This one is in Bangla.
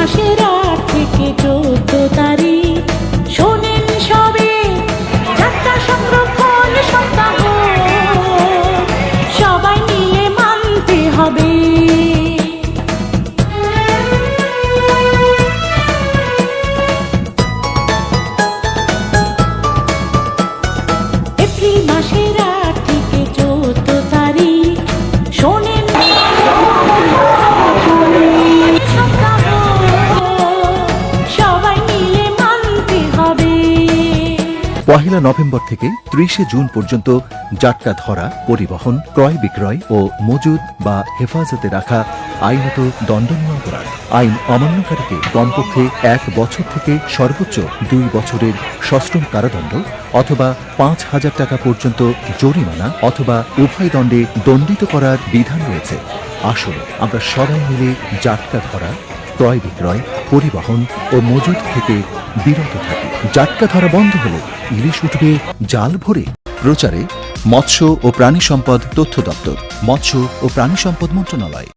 এপ্রিল পহেলা নভেম্বর থেকে ত্রিশে জুন পর্যন্ত জাটকা ধরা, পরিবহন, ক্রয় বিক্রয় ও মজুদ বা হেফাজতে রাখা আইনত দণ্ডনীয় অপরাধ। আইন অমান্যকারীকে কমপক্ষে এক বছর থেকে সর্বোচ্চ দুই বছরের সশ্রম কারাদণ্ড অথবা পাঁচ হাজার টাকা পর্যন্ত জরিমানা অথবা উভয় দণ্ডে দণ্ডিত করার বিধান রয়েছে। আসুন আমরা সবাই মিলে জাটকা ধরা ক্রয় বিক্রয়, পরিবহন ও মজুদ থেকে বিরত থাকে। জাটকা ধরা বন্ধ হলে ইলিশ উঠবে জাল ভরে। প্রচারে মৎস্য ও প্রাণী সম্পদ তথ্য দপ্তর, মৎস্য ও প্রাণী সম্পদ মন্ত্রণালয়।